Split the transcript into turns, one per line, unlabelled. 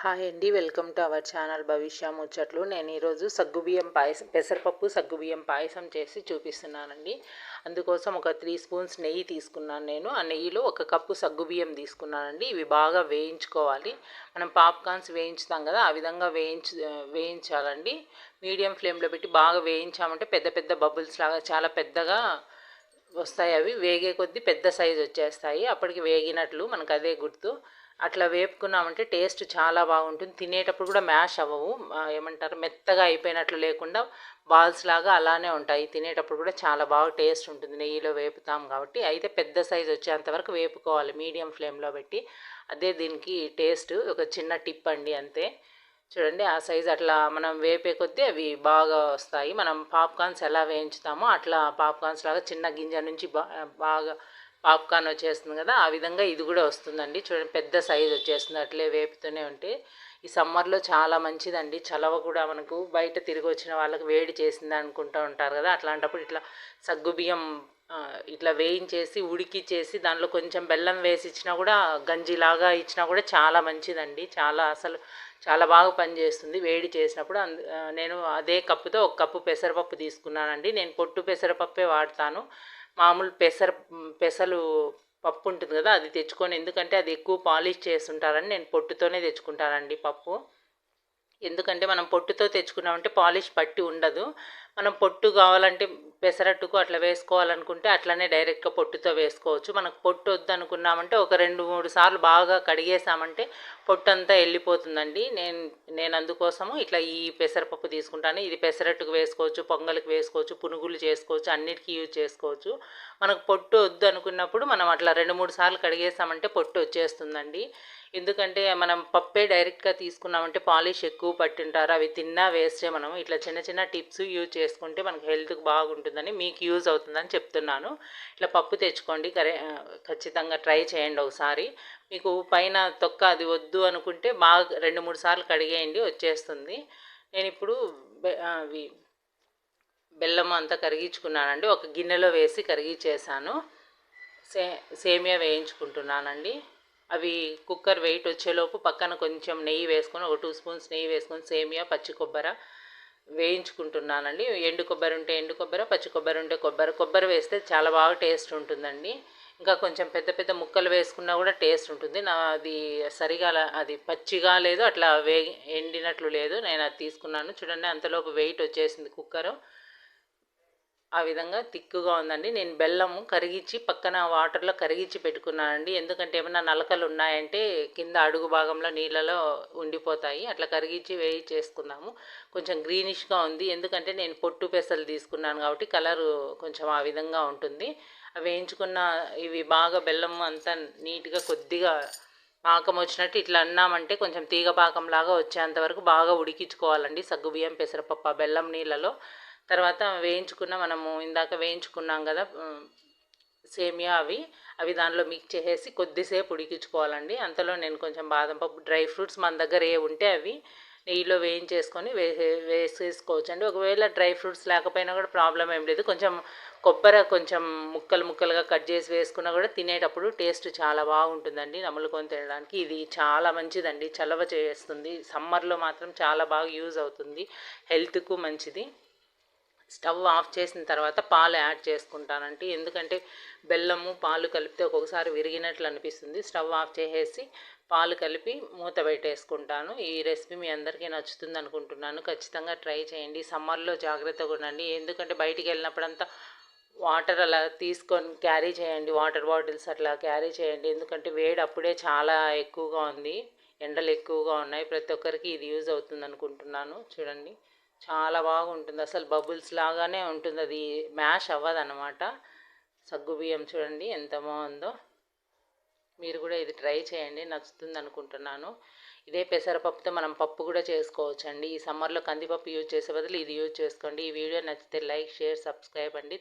Hi అండి welcome to our channel భవిష్య ముచ్చట్లు. నేను ఈరోజు సగ్గుబియ్యం పాయసం పెసరపప్పు సగ్గుబియ్యం పాయసం చేసి చూపిస్తున్నానండి. అందుకోసం ఒక త్రీ స్పూన్స్ నెయ్యి తీసుకున్నాను నేను. ఆ నెయ్యిలో ఒక కప్పు సగ్గుబియ్యం తీసుకున్నానండి. ఇవి బాగా వేయించుకోవాలి. మనం పాప్కార్న్స్ వేయించుతాం కదా ఆ విధంగా వేయించు వేయించాలండి. మీడియం ఫ్లేమ్లో పెట్టి బాగా వేయించామంటే పెద్ద పెద్ద బబుల్స్ లాగా చాలా పెద్దగా వస్తాయి అవి. వేగే కొద్దీ పెద్ద సైజు వచ్చేస్తాయి. అప్పటికి వేగినట్లు మనకు అదే గుర్తు. అట్లా వేపుకున్నామంటే టేస్ట్ చాలా బాగుంటుంది. తినేటప్పుడు కూడా మ్యాష్ అవ్వవు. ఏమంటారు మెత్తగా అయిపోయినట్లు లేకుండా బాల్స్ లాగా అలానే ఉంటాయి. తినేటప్పుడు కూడా చాలా బాగా టేస్ట్ ఉంటుంది. నెయ్యిలో వేపుతాం కాబట్టి అయితే పెద్ద సైజు వచ్చేంతవరకు వేపుకోవాలి. మీడియం ఫ్లేమ్లో పెట్టి అదే దీనికి టేస్ట్. ఒక చిన్న టిప్ అండి అంతే. చూడండి ఆ సైజ్ అట్లా మనం వేపే కొద్దీ అవి బాగా వస్తాయి. మనం పాప్కార్న్స్ ఎలా వేయించుతామో అట్లా పాప్కార్న్స్ లాగా చిన్న గింజ నుంచి బాగా పాప్కార్న్ వచ్చేస్తుంది కదా ఆ విధంగా ఇది కూడా వస్తుందండి. చూడండి పెద్ద సైజ్ వచ్చేస్తుంది అట్లే వేపుతూనే ఉంటే. ఈ సమ్మర్లో చాలా మంచిదండి. చలవ కూడా మనకు బయట తిరిగి వచ్చిన వాళ్ళకి వేడి చేసింది అనుకుంటూ ఉంటారు కదా అట్లాంటప్పుడు ఇట్లా సగ్గుబియ్యం ఇట్లా వేయించేసి ఉడికిచ్చేసి దాంట్లో కొంచెం బెల్లం వేసి ఇచ్చినా కూడా గంజిలాగా ఇచ్చినా కూడా చాలా మంచిదండి. చాలా అసలు చాలా బాగా పనిచేస్తుంది వేడి చేసినప్పుడు. నేను అదే కప్పుతో ఒక కప్పు పెసరపప్పు తీసుకున్నానండి. నేను పొట్టు పెసరపప్పే వాడతాను. మామూలు పెసర పెసలు పప్పు ఉంటుంది కదా అది తెచ్చుకొని ఎందుకంటే అది ఎక్కువ పాలిష్ చేస్తుంటారని నేను పొట్టుతోనే తెచ్చుకుంటానండి పప్పు. ఎందుకంటే మనం పొట్టుతో తెచ్చుకున్నామంటే పాలిష్ పట్టి ఉండదు. మనం పొట్టు కావాలంటే పెసరట్టుకు అట్లా వేసుకోవాలనుకుంటే అట్లనే డైరెక్ట్గా పొట్టుతో వేసుకోవచ్చు. మనకు పొట్టు వద్దు అనుకున్నామంటే ఒక రెండు మూడు సార్లు బాగా కడిగేసామంటే పొట్టు అంతా వెళ్ళిపోతుందండి నేను నేను అందుకోసము ఇట్లా ఈ పెసరపప్పు తీసుకుంటాను. ఇది పెసరట్టుకు వేసుకోవచ్చు పొంగల్కి వేసుకోవచ్చు పునుగులు చేసుకోవచ్చు అన్నిటికీ యూజ్ చేసుకోవచ్చు. మనకు పొట్టు వద్దు అనుకున్నప్పుడు మనం అట్లా రెండు మూడు సార్లు కడిగేసామంటే పొట్టు వచ్చేస్తుందండి. ఎందుకంటే మనం పప్పే డైరెక్ట్గా తీసుకున్నామంటే పాలిష్ ఎక్కువ పట్టింటారు. అవి తిన్నా వేస్టే మనం ఇట్లా చిన్న చిన్న టిప్స్ యూజ్ చేసుకుంటే మనకు హెల్త్కి బాగుంటుందని మీకు యూజ్ అవుతుందని చెప్తున్నాను. ఇట్లా పప్పు తెచ్చుకోండి. కరే ఖచ్చితంగా ట్రై చేయండి ఒకసారి. మీకు పైన తొక్క అది వద్దు అనుకుంటే బాగా రెండు మూడు సార్లు కడిగేయండి వచ్చేస్తుంది. నేను ఇప్పుడు అవి బెల్లం అంతా కరిగించుకున్నానండి. ఒక గిన్నెలో వేసి కరిగించేసాను సే సేమియా వేయించుకుంటున్నానండి. అవి కుక్కర్ వెయిట్ వచ్చేలోపు పక్కన కొంచెం నెయ్యి వేసుకొని ఒక టూ స్పూన్స్ నెయ్యి వేసుకొని సేమియా పచ్చి కొబ్బరి వేయించుకుంటున్నానండి. ఎండు కొబ్బరి ఉంటే ఎండు కొబ్బరి పచ్చి కొబ్బరి ఉంటే కొబ్బరి. కొబ్బరి వేస్తే చాలా బాగా టేస్ట్ ఉంటుందండి. ఇంకా కొంచెం పెద్ద పెద్ద ముక్కలు వేసుకున్నా కూడా టేస్ట్ ఉంటుంది. నా అది సరిగా అది పచ్చిగా లేదు అట్లా వే ఎండినట్లు లేదు. నేను అది తీసుకున్నాను. చూడండి అంతలోపు వెయిట్ వచ్చేసింది కుక్కరు. ఆ విధంగా తిక్కుగా ఉందండి. నేను బెల్లము కరిగించి పక్కన వాటర్లో కరిగించి పెట్టుకున్నానండి. ఎందుకంటే ఏమైనా నలకలు ఉన్నాయంటే కింద అడుగు భాగంలో నీళ్ళలో ఉండిపోతాయి. అట్లా కరిగించి వేయి చేసుకున్నాము. కొంచెం గ్రీనిష్గా ఉంది. ఎందుకంటే నేను పొట్టు పెసలు తీసుకున్నాను కాబట్టి కలరు కొంచెం ఆ విధంగా ఉంటుంది. వేయించుకున్న ఇవి బాగా బెల్లం అంతా నీట్గా కొద్దిగా పాకం వచ్చినట్టు ఇట్లా అన్నామంటే కొంచెం తీగ పాకంలాగా వచ్చేంత వరకు బాగా ఉడికించుకోవాలండి. సగ్గుబియ్యం పెసరపప్పు బెల్లం నీళ్ళలో తర్వాత వేయించుకున్న మనము ఇందాక వేయించుకున్నాం కదా సేమియా అవి అవి దానిలో మిక్స్ చేసేసి కొద్దిసేపు ఉడికించుకోవాలండి. అంతలో నేను కొంచెం బాదం పప్పు డ్రై ఫ్రూట్స్ మన దగ్గర ఏ ఉంటే అవి నెయ్యిలో వేయించేసుకొని వేసే వేసేసుకోవచ్చు అండి ఒకవేళ డ్రై ఫ్రూట్స్ లేకపోయినా కూడా ప్రాబ్లం ఏం లేదు. కొంచెం కొబ్బరి కొంచెం ముక్కలు ముక్కలుగా కట్ చేసి వేసుకున్నా కూడా తినేటప్పుడు టేస్ట్ చాలా బాగుంటుందండి. నములుకొని తినడానికి ఇది చాలా మంచిదండి. చలవ చేస్తుంది. సమ్మర్లో మాత్రం చాలా బాగా యూజ్ అవుతుంది. హెల్త్కు మంచిది. స్టవ్ ఆఫ్ చేసిన తర్వాత పాలు యాడ్ చేసుకుంటానంటే ఎందుకంటే బెల్లము పాలు కలిపితే ఒక్కొక్కసారి విరిగినట్లు అనిపిస్తుంది. స్టవ్ ఆఫ్ చేసేసి పాలు కలిపి మూత పెట్టేసుకుంటాను. ఈ రెసిపీ మీ అందరికీ నచ్చుతుంది అనుకుంటున్నాను. ఖచ్చితంగా ట్రై చేయండి. సమ్మర్లో జాగ్రత్తగా ఉండండి. ఎందుకంటే బయటికి వెళ్ళినప్పుడంతా వాటర్ అలా తీసుకొని క్యారీ చేయండి. వాటర్ బాటిల్స్ అట్లా క్యారీ చేయండి. ఎందుకంటే వేడి అప్పుడే చాలా ఎక్కువగా ఉంది. ఎండలు ఎక్కువగా ఉన్నాయి. ప్రతి ఒక్కరికి ఇది యూజ్ అవుతుంది అనుకుంటున్నాను. చూడండి. చాలా బాగుంటుంది. అసలు బబుల్స్ లాగానే ఉంటుంది. అది మ్యాష్ అవ్వదు అనమాట సగ్గుబియ్యం చూడండి ఎంత బాగుందో. మీరు కూడా ఇది ట్రై చేయండి. నచ్చుతుంది అనుకుంటున్నాను ఇదే పెసరపప్పుతో మనం పప్పు కూడా చేసుకోవచ్చండి. ఈ సమ్మర్లో కందిపప్పు యూజ్ చేసే బదులు ఇది యూజ్ చేసుకోండి. ఈ వీడియో నచ్చితే లైక్ షేర్ సబ్స్క్రైబ్ అండి.